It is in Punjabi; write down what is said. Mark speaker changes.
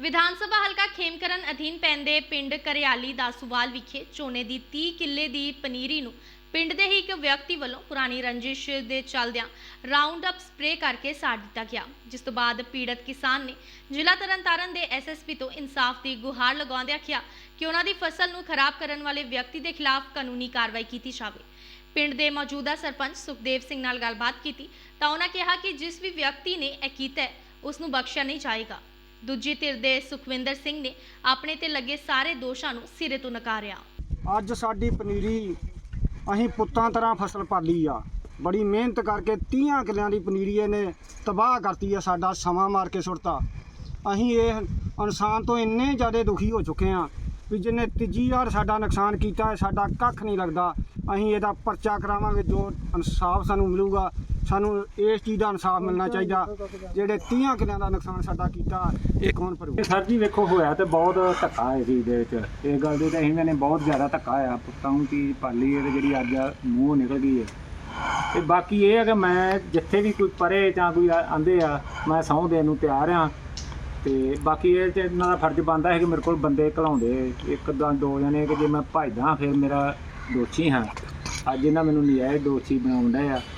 Speaker 1: ਵਿਧਾਨ ਸਭਾ ਹਲਕਾ ਖੇਮਕਰਨ ਅਧੀਨ ਪੈਂਦੇ ਪਿੰਡ ਕਰਿਆਲੀ ਦਾਸੂਵਾਲ ਵਿਖੇ ਝੋਨੇ ਦੀ 30 ਕਿੱਲੇ ਦੀ ਪਨੀਰੀ ਨੂੰ ਪਿੰਡ ਦੇ ਹੀ ਇੱਕ ਵਿਅਕਤੀ ਵੱਲੋਂ ਪੁਰਾਣੀ ਰੰਜਿਸ਼ ਦੇ ਚੱਲਦਿਆਂ ਰਾਉਂਡ ਅਪ ਸਪਰੇਅ ਕਰਕੇ ਸਾੜ ਦਿੱਤਾ ਗਿਆ ਜਿਸ ਤੋਂ ਬਾਅਦ ਪੀੜਤ ਕਿਸਾਨ ਨੇ ਜ਼ਿਲ੍ਹਾ ਤਰਨਤਾਰਨ ਦੇ ਐਸਐਸਪੀ ਤੋਂ ਇਨਸਾਫ ਦੀ ਗੁਹਾਰ ਲਗਾਉਂਦਿਆਂ ਕਿਹਾ ਕਿ ਉਹਨਾਂ ਦੀ ਫਸਲ ਨੂੰ ਖਰਾਬ ਕਰਨ ਵਾਲੇ ਵਿਅਕਤੀ ਦੇ ਖਿਲਾਫ ਕਾਨੂੰਨੀ ਕਾਰਵਾਈ ਕੀਤੀ ਜਾਵੇ। ਪਿੰਡ ਦੇ ਮੌਜੂਦਾ ਸਰਪੰਚ ਸੁਖਦੇਵ ਸਿੰਘ ਨਾਲ ਗੱਲਬਾਤ ਕੀਤੀ ਤਾਂ ਉਹਨਾਂ ਕਿਹਾ ਕਿ ਜਿਸ ਵੀ ਵਿਅਕਤੀ ਨੇ ਇਹ ਕੀਤਾ ਹੈ, ਉਸ ਨੂੰ ਬਖਸ਼ਿਆ ਨਹੀਂ ਜਾਏਗਾ। ਦੂਜੀ ਧਿਰ ਦੇ ਸੁਖਵਿੰਦਰ ਸਿੰਘ ਨੇ ਆਪਣੇ ਤੇ ਲੱਗੇ ਸਾਰੇ ਦੋਸ਼ਾਂ ਨੂੰ ਸਿਰੇ ਤੋਂ ਨਕਾਰਿਆ।
Speaker 2: ਅੱਜ ਸਾਡੀ ਪਨੀਰੀ ਅਸੀਂ ਪੁੱਤਾਂ ਤਰ੍ਹਾਂ ਫਸਲ ਪਾਲੀ ਆ। ਬੜੀ ਮਿਹਨਤ ਕਰਕੇ 30 ਕਿੱਲਿਆਂ ਦੀ ਪਨੀਰੀ ਇਹਨੇ ਤਬਾਹ ਕਰਤੀ ਆ ਸਾਡਾ ਸਮਾਂ ਮਾਰ ਕੇ ਸੁੱਟਤਾ। ਅਸੀਂ ਇਹ ਇਨਸਾਨ ਤੋਂ ਇੰਨੇ ਜ਼ਿਆਦਾ ਦੁਖੀ ਹੋ ਚੁੱਕੇ ਆ ਵੀ ਜਿਹਨੇ ਤੀਜੀ ਵਾਰ ਸਾਡਾ ਨੁਕਸਾਨ ਕੀਤਾ ਸਾਡਾ ਕੱਖ ਨਹੀਂ ਲੱਗਦਾ। ਅਸੀਂ ਇਹਦਾ ਪਰਚਾ ਕਰਾਵਾਂਗੇ, ਜੋ ਇਨਸਾਫ ਸਾਨੂੰ ਮਿਲੂਗਾ। ਸਾਨੂੰ ਇਸ ਚੀਜ਼ ਦਾ ਇਨਸਾਫ ਮਿਲਣਾ ਚਾਹੀਦਾ, ਜਿਹੜੇ 30 ਕਿਲਿਆਂ ਦਾ ਨੁਕਸਾਨ ਸਾਡਾ ਕੀਤਾ, ਇਹ ਕੌਣ ਭਰੂ
Speaker 3: ਸਰ ਜੀ ਵੇਖੋ, ਹੋਇਆ ਤੇ ਬਹੁਤ ਧੱਕਾ ਹੈ ਜੀ ਦੇ ਵਿੱਚ। ਇਹ ਗੱਲ ਦੇ ਤਾਂ ਇਹਨਾਂ ਨੇ ਬਹੁਤ ਜ਼ਿਆਦਾ ਧੱਕਾ ਹੋਇਆ। ਪੁੱਤਾਂ ਨੂੰ ਚੀਜ਼ ਪਾਲੀ ਹੈ ਤੇ ਜਿਹੜੀ ਅੱਜ ਮੂੰਹ ਨਿਕਲ ਗਈ ਹੈ। ਤੇ ਬਾਕੀ ਇਹ ਹੈ ਕਿ ਮੈਂ ਜਿੱਥੇ ਵੀ ਕੋਈ ਪਰੇ ਜਾਂ ਕੋਈ ਆ- ਆਂਦੇ ਆ, ਮੈਂ ਸਹੁੰ ਦੇਣ ਨੂੰ ਤਿਆਰ ਆ ਤੇ ਬਾਕੀ ਇਹ ਚ ਇਹਨਾਂ ਦਾ ਫਰਜ਼ ਬਣਦਾ ਹੈ ਕਿ ਮੇਰੇ ਕੋਲ ਬੰਦੇ ਘਲਾਉਂਦੇ। ਇੱਕ ਜਾਂ ਦੋ ਜਣੇ ਕਿ ਜੇ ਮੈਂ ਭਜਦਾ ਫਿਰ ਮੇਰਾ ਦੋਸ਼ੀ ਹਾਂ। ਅੱਜ ਇਹਨਾਂ ਮੈਨੂੰ ਨਜਾਇਜ਼ ਦੋਸ਼ੀ ਬਣਾਉਂਦਾ ਆ।